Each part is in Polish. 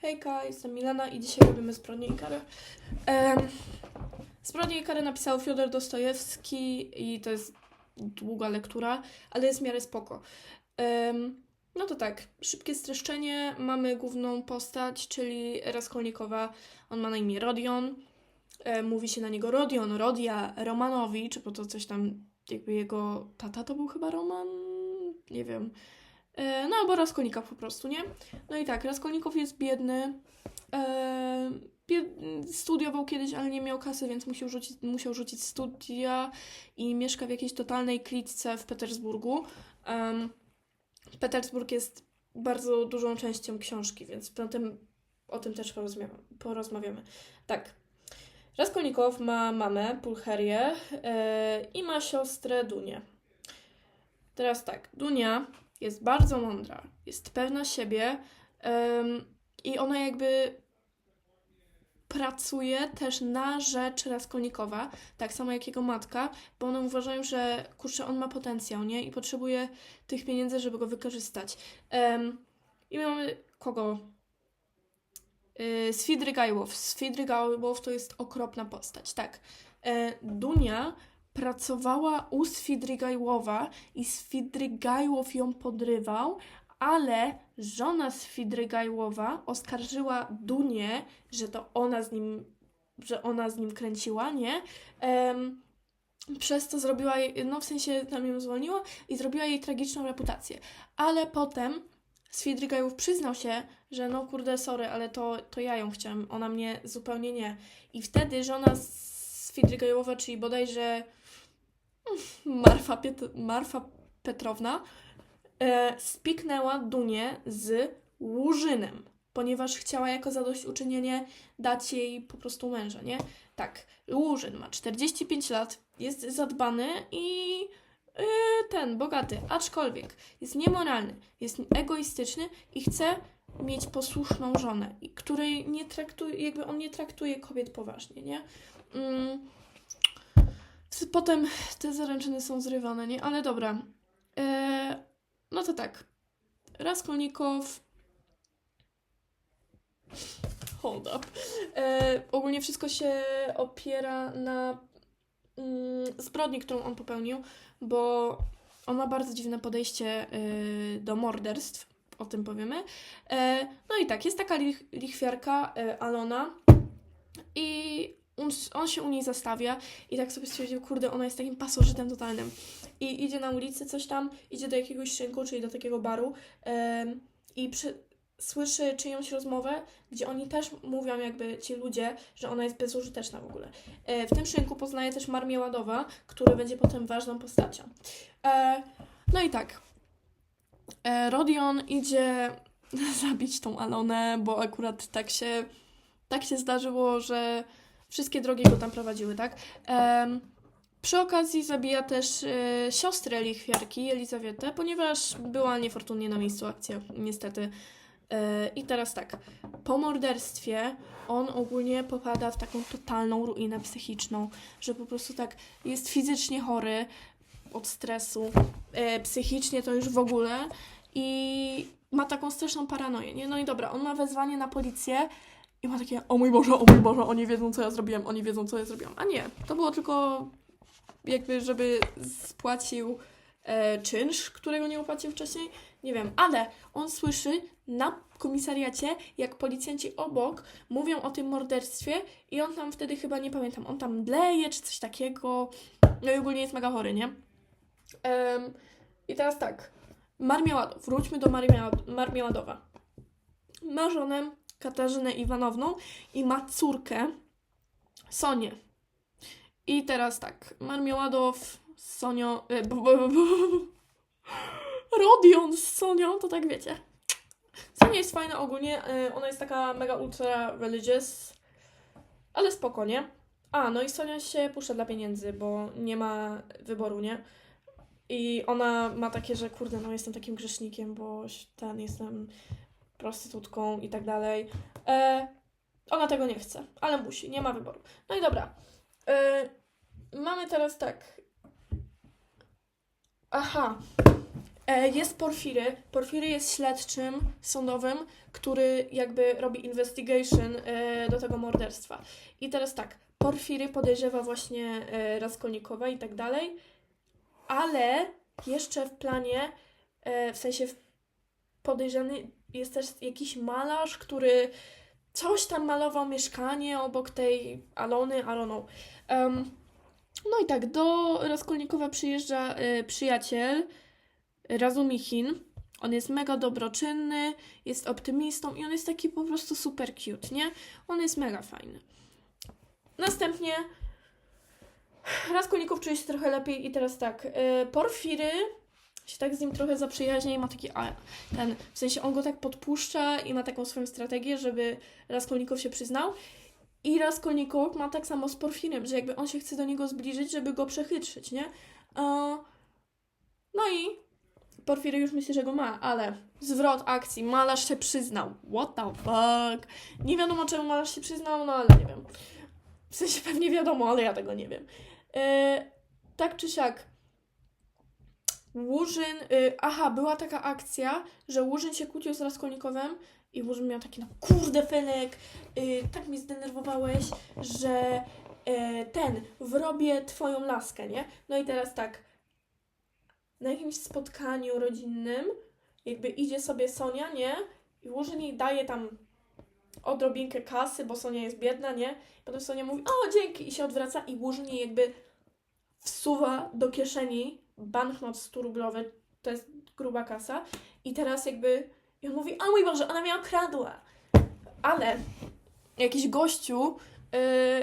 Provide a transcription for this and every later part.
Hejka, jestem Milena i dzisiaj robimy Zbrodnię i karę. Um, Zbrodnię i karę napisał Fiodor Dostojewski i to jest długa lektura, ale jest w miarę spoko. Em, no to tak, szybkie streszczenie. Mamy główną postać, czyli Raskolnikowa. On ma na imię Rodion. Mówi się na niego Rodion, Rodia, Romanowicz, bo to coś tam, jakby jego tata to był chyba Roman? Nie wiem. E, no albo Raskolnikow po prostu, nie? No i tak, Raskolnikow jest biedny. E. Studiował kiedyś, ale nie miał kasy, więc musiał rzucić, musiał rzucić studia i mieszka w jakiejś totalnej klitce w Petersburgu. Petersburg jest bardzo dużą częścią książki, więc o tym też porozmawiamy. porozmawiamy. Tak. Raskolnikow ma mamę, Pulcherię e, i ma siostrę Dunię. Teraz tak, Dunia jest bardzo mądra, jest pewna siebie em, i ona jakby pracuje też na rzecz Raskolnikowa, tak samo jak jego matka, bo one uważają, że kurczę, on ma potencjał, nie? I potrzebuje tych pieniędzy, żeby go wykorzystać. Em, I mamy kogo? Yy, Swidrygajłow. Swidrygajłow to jest okropna postać, tak. E, Dunia pracowała u Swidrygajłowa i Swidrygajłow ją podrywał, ale żona Swidrygajłowa oskarżyła Dunię, że to ona z nim, że ona z nim kręciła, nie? Em, przez to zrobiła jej, no w sensie tam ją zwolniła i zrobiła jej tragiczną reputację. Ale potem Swidrygajow przyznał się, że no kurde, sorry, ale to, to ja ją chciałem, ona mnie zupełnie nie. I wtedy żona Swidrygajowa, czyli bodajże Marfa, Piet- Marfa Petrowna, e, spiknęła Dunię z Łużynem, ponieważ chciała jako zadośćuczynienie dać jej po prostu męża, nie? Tak, Łużyn ma 45 lat, jest zadbany i e, ten, bogaty, aczkolwiek jest niemoralny, jest egoistyczny i chce mieć posłuszną żonę, której nie traktuje, jakby on nie traktuje kobiet poważnie, nie? Mm. Potem te zaręczyny są zrywane, nie? Ale dobra. E, no to tak. Raskolnikow. Hold up. E, ogólnie wszystko się opiera na mm, zbrodni, którą on popełnił, bo on ma bardzo dziwne podejście y, do morderstw. O tym powiemy. E, no i tak, jest taka lich, lichwiarka e, Alona i on, on się u niej zastawia i tak sobie stwierdził, kurde, ona jest takim pasożytem totalnym. I idzie na ulicę coś tam, idzie do jakiegoś szynku, czyli do takiego baru i przy, słyszy czyjąś rozmowę, gdzie oni też mówią jakby ci ludzie, że ona jest bezużyteczna w ogóle. E, w tym szynku poznaje też Marmię Ładowa, który będzie potem ważną postacią. E, no i tak. E, Rodion idzie zabić tą Alonę, bo akurat tak się, tak się zdarzyło, że wszystkie drogi go tam prowadziły, tak? Em, przy okazji zabija też e, siostrę lichwiarki, Elizawietę, ponieważ była niefortunnie na miejscu akcji, niestety. E, I teraz tak, po morderstwie on ogólnie popada w taką totalną ruinę psychiczną, że po prostu tak jest fizycznie chory od stresu, e, psychicznie to już w ogóle i ma taką straszną paranoję, nie? No i dobra, on ma wezwanie na policję i ma takie, o mój Boże, o mój Boże, oni wiedzą, co ja zrobiłem, oni wiedzą, co ja zrobiłam. A nie, to było tylko jakby, żeby spłacił e, czynsz, którego nie opłacił wcześniej. Nie wiem, ale on słyszy na komisariacie, jak policjanci obok mówią o tym morderstwie i on tam wtedy chyba, nie pamiętam, on tam mdleje czy coś takiego. No i ogólnie jest mega chory, nie? Em, I teraz tak, Marmieładow, wróćmy do Marmieładowa. Ma Katarzynę Iwanowną i ma córkę Sonię. I teraz tak, Marmieładow z Sonią... e, b- b- b- Rodion z Sonią, to tak wiecie. Sonia jest fajna ogólnie, e, ona jest taka mega ultra religious, ale spoko, nie? A, no i Sonia się puszcza dla pieniędzy, bo nie ma wyboru, nie? I ona ma takie, że kurde, no jestem takim grzesznikiem, bo ten jestem prostytutką i tak dalej. E, ona tego nie chce, ale musi, nie ma wyboru. No i dobra. E, mamy teraz tak. Aha. E, Jest Porfiry. Porfiry jest śledczym sądowym, który jakby robi investigation e, do tego morderstwa. I teraz tak, Porfiry podejrzewa właśnie e, Raskolnikowa i tak dalej, ale jeszcze w planie, e, w sensie w podejrzany jest też jakiś malarz, który coś tam malował mieszkanie obok tej Alony, Aloną. Em, no i tak, do Raskolnikowa przyjeżdża e, przyjaciel Razumichin. On jest mega dobroczynny, jest optymistą i on jest taki po prostu super cute, nie? On jest mega fajny. Następnie Raskolnikow czuje się trochę lepiej i teraz tak, e, Porfiry się tak z nim trochę zaprzyjaźnia i ma taki ten, w sensie on go tak podpuszcza i ma taką swoją strategię, żeby Raskolnikow się przyznał. I Raskolnikow ma tak samo z Porfirem, że jakby on się chce do niego zbliżyć, żeby go przechytrzyć, nie? E, no i Porfiry już myśli, że go ma, ale zwrot akcji, malarz się przyznał. What the fuck? Nie wiadomo czemu malarz się przyznał, no ale nie wiem. W sensie pewnie wiadomo, ale ja tego nie wiem. E, tak czy siak, Łużyn, y, aha, była taka akcja, że Łużyn się kłócił z Raskolnikowem i Łużyn miał taki, no kurde Fenek, y, tak mnie zdenerwowałeś, że y, ten, wrobię twoją laskę, nie? No i teraz tak, na jakimś spotkaniu rodzinnym, jakby idzie sobie Sonia, nie? I Łużyn jej daje tam odrobinkę kasy, bo Sonia jest biedna, nie? Potem Sonia mówi, o dzięki, i się odwraca i Łużyn jej jakby wsuwa do kieszeni banknot 100 rublowy, to jest gruba kasa i teraz jakby i on mówi, o mój Boże, ona mnie okradła. Ale jakiś gościu yy,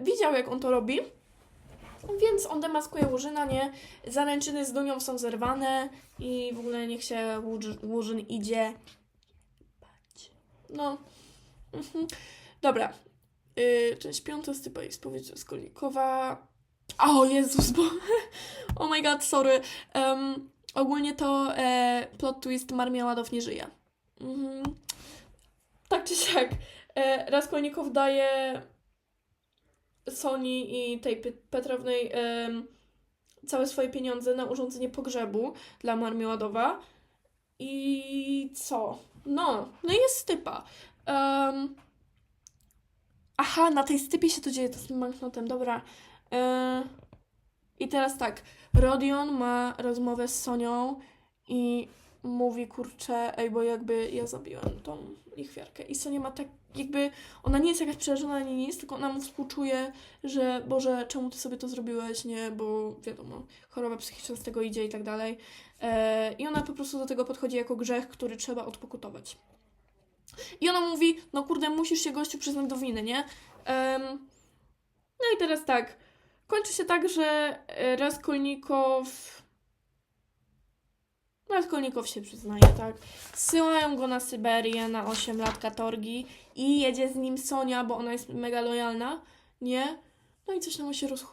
widział, jak on to robi, więc on demaskuje Łużyna, nie? Zaręczyny z Dunią są zerwane i w ogóle niech się Łuż- Łużyn idzie. No. Mhm. Dobra. Yy, część piąta z typa spowiedź Raskolnikowa. O Jezus, bo... oh my god, sorry. Um, ogólnie to e, plot twist Marmieladow nie żyje. Mhm. Tak czy siak. E, Raskolnikow daje Soni i tej Pe- Petrownej em, całe swoje pieniądze na urządzenie pogrzebu dla Marmieladowa. I co? No, no jest stypa. Em, aha, na tej stypie się to dzieje, to z tym banknotem, dobra. E, I teraz tak, Rodion ma rozmowę z Sonią i mówi, kurczę, ej, bo jakby ja zabiłem tą lichwiarkę. I Sonia ma tak, jakby, ona nie jest jakaś przerażona ani nic, tylko ona mu współczuje, że Boże, czemu ty sobie to zrobiłeś, nie, bo wiadomo, choroba psychiczna z tego idzie i tak dalej. E, I ona po prostu do tego podchodzi jako grzech, który trzeba odpokutować. I ona mówi, no kurde, musisz się gościu przyznać do winy, nie? No i teraz tak, kończy się tak, że e, Raskolnikow... Raskolnikow się przyznaje, tak? Zsyłają go na Syberię na 8 lat katorgi i jedzie z nim Sonia, bo ona jest mega lojalna, nie? No i coś tam się roz...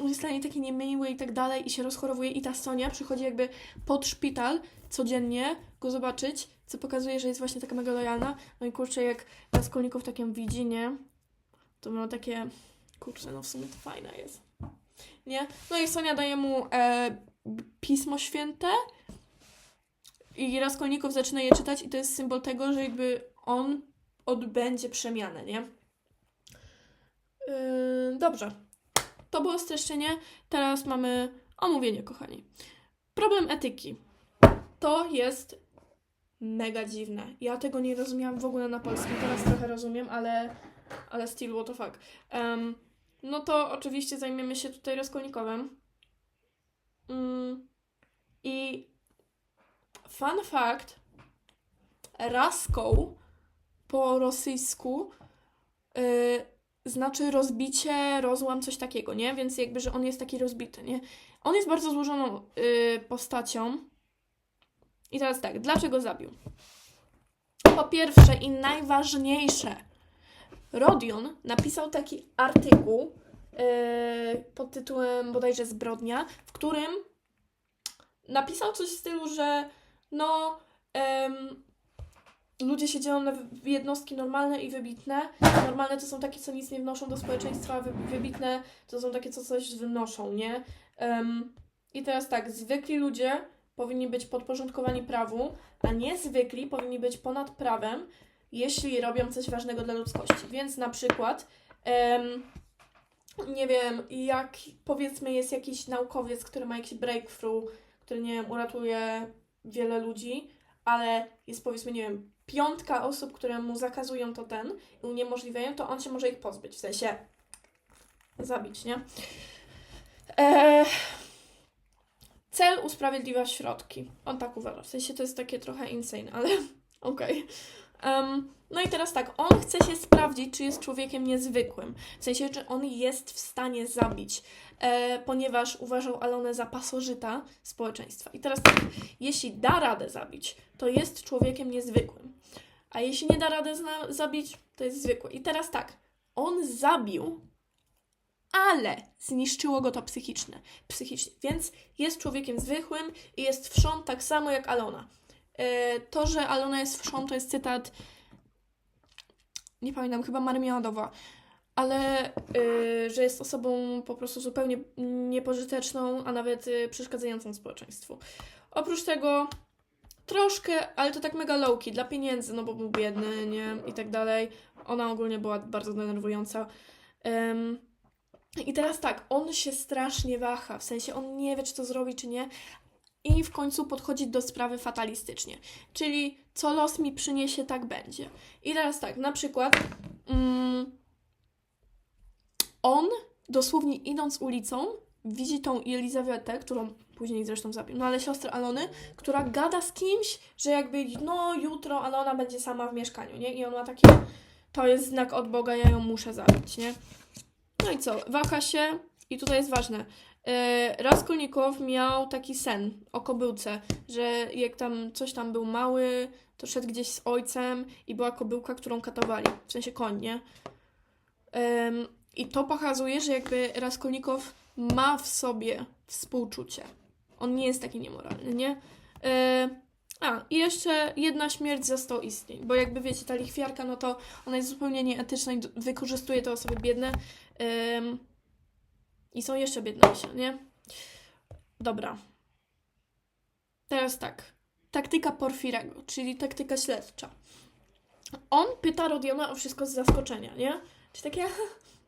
Jest dla niej taki niemiły i tak dalej i się rozchorowuje i ta Sonia przychodzi jakby pod szpital codziennie go zobaczyć, co pokazuje, że jest właśnie taka mega lojalna. No i kurczę, jak Raskolnikow tak ją widzi, nie? To ma takie... Kurczę, no w sumie to fajne jest. Nie? No i Sonia daje mu e, Pismo Święte i Raskolnikow zaczyna je czytać i to jest symbol tego, że jakby on odbędzie przemianę, nie? Yy, dobrze. To było streszczenie. Teraz mamy omówienie, kochani. Problem etyki. To jest mega dziwne. Ja tego nie rozumiałam w ogóle na polskim. Teraz trochę rozumiem, ale, ale still what the fuck. Em, no to oczywiście zajmiemy się tutaj Raskolnikowem. Mm, I fun fact, Raskoł po rosyjsku y, znaczy rozbicie, rozłam, coś takiego, nie? Więc jakby, że on jest taki rozbity, nie? On jest bardzo złożoną y, postacią. I teraz tak, dlaczego zabił? Po pierwsze i najważniejsze, Rodion napisał taki artykuł yy, pod tytułem bodajże Zbrodnia, w którym napisał coś w stylu, że no ludzie się dzielą na jednostki normalne i wybitne. Normalne to są takie, co nic nie wnoszą do społeczeństwa, a wy, wybitne to są takie, co coś wnoszą, nie? I teraz tak, zwykli ludzie powinni być podporządkowani prawu, a niezwykli powinni być ponad prawem, jeśli robią coś ważnego dla ludzkości. Więc na przykład, em, nie wiem, jak powiedzmy jest jakiś naukowiec, który ma jakiś breakthrough, który, nie wiem, uratuje wiele ludzi, ale jest powiedzmy, nie wiem, piątka osób, które mu zakazują to ten i uniemożliwiają, to on się może ich pozbyć, w sensie zabić, nie? Eee, cel usprawiedliwia środki. On tak uważa. W sensie to jest takie trochę insane, ale okej. Em, no i teraz tak, on chce się sprawdzić, czy jest człowiekiem niezwykłym. W sensie, czy on jest w stanie zabić, e, ponieważ uważał Alonę za pasożyta społeczeństwa. I teraz tak, jeśli da radę zabić, to jest człowiekiem niezwykłym. A jeśli nie da radę zabić, to jest zwykły. I teraz tak, on zabił, ale zniszczyło go to psychiczne, psychicznie. Więc jest człowiekiem zwykłym i jest wszą tak samo jak Alona. E, to, że Alona jest wszą, to jest cytat, nie pamiętam, chyba Marmiadowa, ale y, że jest osobą po prostu zupełnie niepożyteczną, a nawet y, przeszkadzającą społeczeństwu. Oprócz tego troszkę, ale to tak mega lowki, dla pieniędzy, no bo był biedny, nie, i tak dalej. Ona ogólnie była bardzo denerwująca. Em, I teraz tak, on się strasznie waha, w sensie on nie wie, czy to zrobi, czy nie, i w końcu podchodzi do sprawy fatalistycznie, czyli co los mi przyniesie, tak będzie. I teraz tak, na przykład mm, on dosłownie idąc ulicą widzi tą Elizawetę, którą później zresztą zabił, no ale siostrę Alony, która gada z kimś, że jakby no jutro Alona będzie sama w mieszkaniu, nie? I on ma takie, to jest znak od Boga, ja ją muszę zabić, nie? No i co, waha się i tutaj jest ważne, Raskolnikow miał taki sen o kobyłce, że jak tam coś tam był mały, to szedł gdzieś z ojcem i była kobyłka, którą katowali, w sensie koń, nie? I to pokazuje, że jakby Raskolnikow ma w sobie współczucie. On nie jest taki niemoralny, nie? E, a, i jeszcze jedna śmierć za 100 istnień, bo jakby wiecie, ta lichwiarka, no to ona jest zupełnie nieetyczna i wykorzystuje te osoby biedne. I są jeszcze biedniejsze, nie? Dobra. Teraz tak. Taktyka Porfirego, czyli taktyka śledcza. On pyta Rodiona o wszystko z zaskoczenia, nie? Czy takie,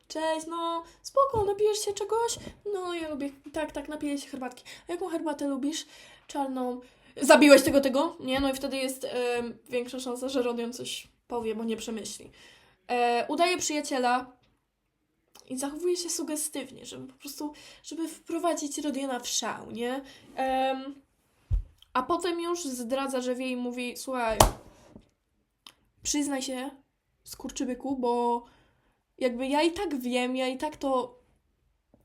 cześć, no spoko, napijesz się czegoś? No, ja lubię, tak, tak, napiję się herbatki. A jaką herbatę lubisz? Czarną. Zabiłeś tego, tego? Nie? No i wtedy jest em, większa szansa, że Rodion coś powie, bo nie przemyśli. E, udaje przyjaciela, i zachowuje się sugestywnie, żeby po prostu, żeby wprowadzić Rodiona w szał, nie? Em, a potem już zdradza, że wie i mówi, słuchaj, przyznaj się, skurczybyku, bo jakby ja i tak wiem, ja i tak to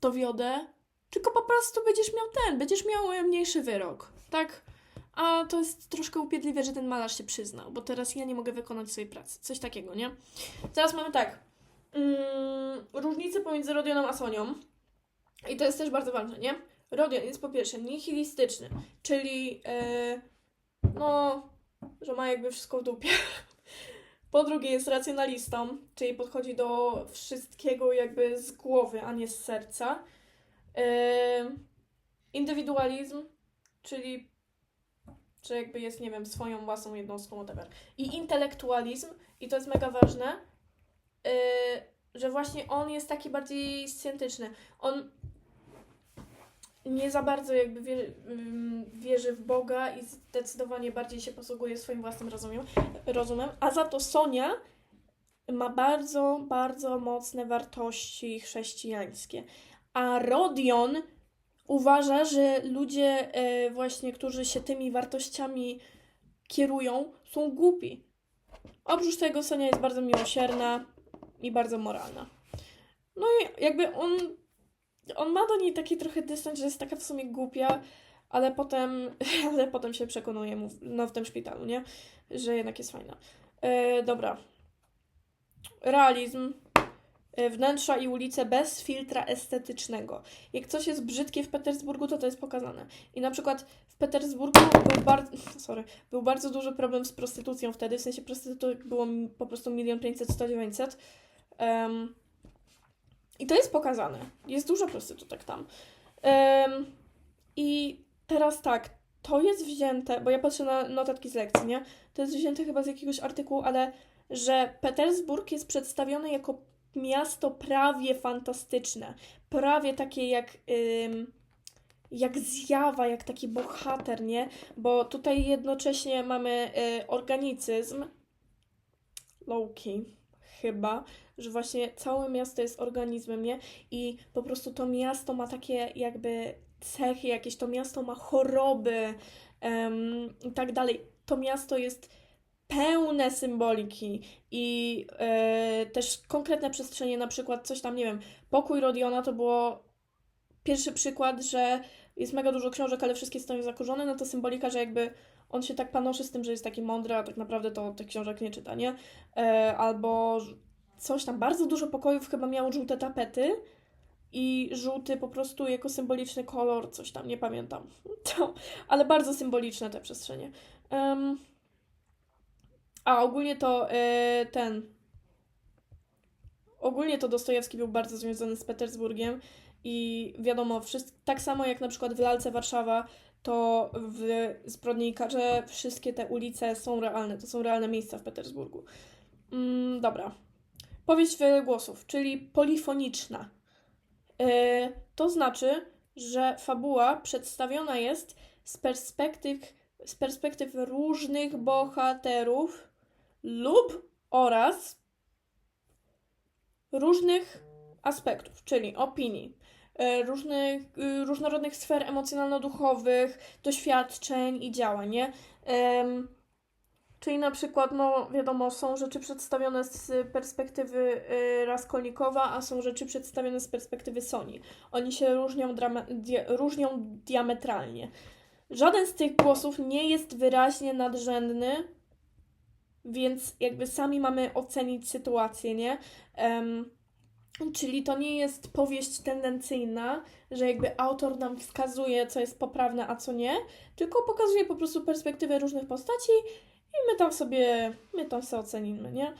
dowiodę, tylko po prostu będziesz miał ten, będziesz miał mniejszy wyrok, tak? A to jest troszkę upierdliwe, że ten malarz się przyznał, bo teraz ja nie mogę wykonać swojej pracy. Coś takiego, nie? Teraz mamy tak. Mm, różnice pomiędzy Rodionem a Sonią. I to jest też bardzo ważne, nie? Rodion jest po pierwsze nihilistyczny, czyli e, no, że ma jakby wszystko w dupie. Po drugie jest racjonalistą, czyli podchodzi do wszystkiego jakby z głowy, a nie z serca. E, indywidualizm, czyli że jakby jest, nie wiem, swoją własną jednostką, whatever. I intelektualizm, i to jest mega ważne, że właśnie on jest taki bardziej scjentyczny. On nie za bardzo jakby wie, ym, wierzy w Boga i zdecydowanie bardziej się posługuje swoim własnym rozumiem, rozumem, a za to Sonia ma bardzo, bardzo mocne wartości chrześcijańskie. A Rodion uważa, że ludzie e, właśnie, którzy się tymi wartościami kierują, są głupi. Oprócz tego Sonia jest bardzo miłosierna i bardzo moralna. No i jakby on, on ma do niej taki trochę dystans, że jest taka w sumie głupia, ale potem, ale potem się przekonuje mu, no w tym szpitalu, nie? Że jednak jest fajna. E, dobra. Realizm. E, Wnętrza i ulice bez filtra estetycznego. Jak coś jest brzydkie w Petersburgu, to to jest pokazane. I na przykład w Petersburgu był bardzo, sorry, był bardzo duży problem z prostytucją wtedy, w sensie prostytutek było po prostu milion pięćset, sto dziewięćset. Em, I to jest pokazane. Jest dużo prostytutek tam. Em, I teraz tak, to jest wzięte, bo ja patrzę na notatki z lekcji, nie? To jest wzięte chyba z jakiegoś artykułu, ale że Petersburg jest przedstawiony jako miasto prawie fantastyczne. Prawie takie jak, jak zjawa, jak taki bohater, nie? Bo tutaj jednocześnie mamy y, organicyzm, Loki, chyba, że właśnie całe miasto jest organizmem, nie? I po prostu to miasto ma takie jakby cechy jakieś, to miasto ma choroby em, i tak dalej. To miasto jest pełne symboliki i e, też konkretne przestrzenie, na przykład coś tam, nie wiem, pokój Rodiona to było pierwszy przykład, że jest mega dużo książek, ale wszystkie są zakurzone, no to symbolika, że jakby on się tak panoszy z tym, że jest taki mądry, a tak naprawdę to tych książek nie czyta, nie? E, albo coś tam, bardzo dużo pokojów chyba miało żółte tapety i żółty po prostu jako symboliczny kolor, coś tam, nie pamiętam. To, ale bardzo symboliczne te przestrzenie. Em, a ogólnie to e, ten. Ogólnie to Dostojewski był bardzo związany z Petersburgiem i wiadomo, wszyscy, tak samo jak na przykład w Lalce Warszawa, to w Zbrodnikarze wszystkie te ulice są realne, to są realne miejsca w Petersburgu. Mm, dobra. Powieść wiele głosów, czyli polifoniczna. E, to znaczy, że fabuła przedstawiona jest z perspektyw, z perspektyw różnych bohaterów lub oraz różnych aspektów, czyli opinii, różnych, y, różnorodnych sfer emocjonalno-duchowych, doświadczeń i działań, nie? Czyli na przykład, no wiadomo, są rzeczy przedstawione z perspektywy y, Raskolnikowa, a są rzeczy przedstawione z perspektywy Sony. Oni się różnią, drama- różnią diametralnie. Żaden z tych głosów nie jest wyraźnie nadrzędny, więc jakby sami mamy ocenić sytuację, nie? Em, czyli to nie jest powieść tendencyjna, że jakby autor nam wskazuje, co jest poprawne, a co nie, tylko pokazuje po prostu perspektywę różnych postaci i my tam sobie, my tam sobie ocenimy, nie?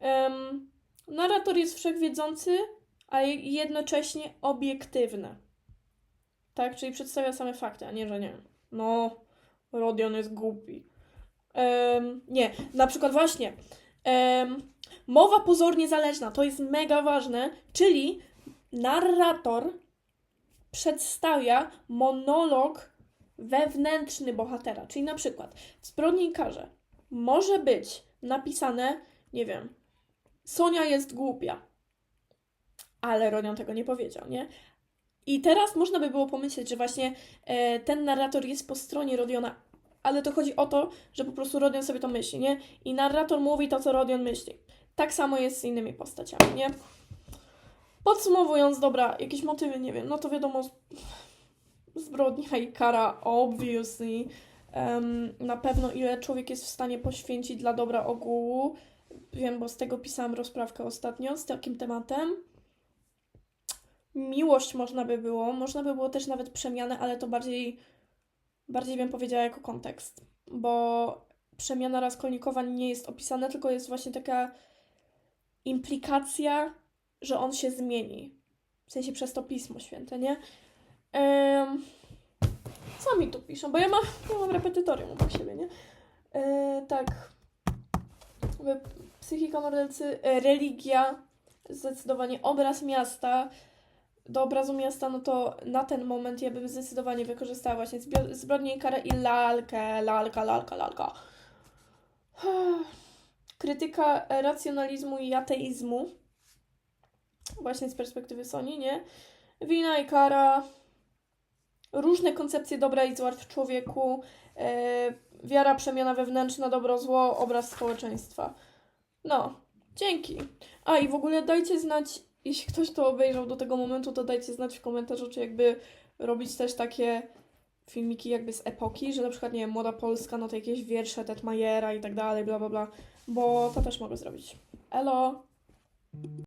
Em, narrator jest wszechwiedzący, a jednocześnie obiektywny. Tak, czyli przedstawia same fakty, a nie, że nie. No, Rodion jest głupi. Em, nie, na przykład właśnie mowa pozornie zależna, to jest mega ważne, czyli narrator przedstawia monolog wewnętrzny bohatera, czyli na przykład w Zbrodnikarze może być napisane, nie wiem, Sonia jest głupia, ale Rodion tego nie powiedział, nie? I teraz można by było pomyśleć, że właśnie e, ten narrator jest po stronie Rodiona, ale to chodzi o to, że po prostu Rodion sobie to myśli, nie? I narrator mówi to, co Rodion myśli. Tak samo jest z innymi postaciami, nie? Podsumowując, dobra, jakieś motywy, nie wiem, no to wiadomo, zbrodnia i kara, obviously. Em, na pewno ile człowiek jest w stanie poświęcić dla dobra ogółu. Wiem, bo z tego pisałam rozprawkę ostatnio z takim tematem. Miłość można by było, można by było też nawet przemianę, ale to bardziej, bardziej bym powiedziała jako kontekst, bo przemiana Raskolnikowa nie jest opisana, tylko jest właśnie taka implikacja, że on się zmieni. W sensie przez to Pismo Święte, nie? Em, co mi tu piszą? Bo ja mam, ja mam repetytorium obok siebie, nie? E, tak. Psychika mordercy, religia, zdecydowanie obraz miasta. Do obrazu miasta, no to na ten moment ja bym zdecydowanie wykorzystała właśnie zbrodnię i karę i lalkę, lalka, lalka, lalka. Krytyka racjonalizmu i ateizmu. Właśnie z perspektywy Sony, nie? Wina i kara. Różne koncepcje dobra i zła w człowieku. E, wiara, przemiana wewnętrzna, dobro, zło, obraz społeczeństwa. No, dzięki. A i w ogóle dajcie znać, jeśli ktoś to obejrzał do tego momentu, to dajcie znać w komentarzu, czy jakby robić też takie filmiki jakby z epoki, że na przykład, nie wiem, Młoda Polska, no to jakieś wiersze Tetmajera i tak dalej, bla, bla, bla, bo to też mogę zrobić. Elo!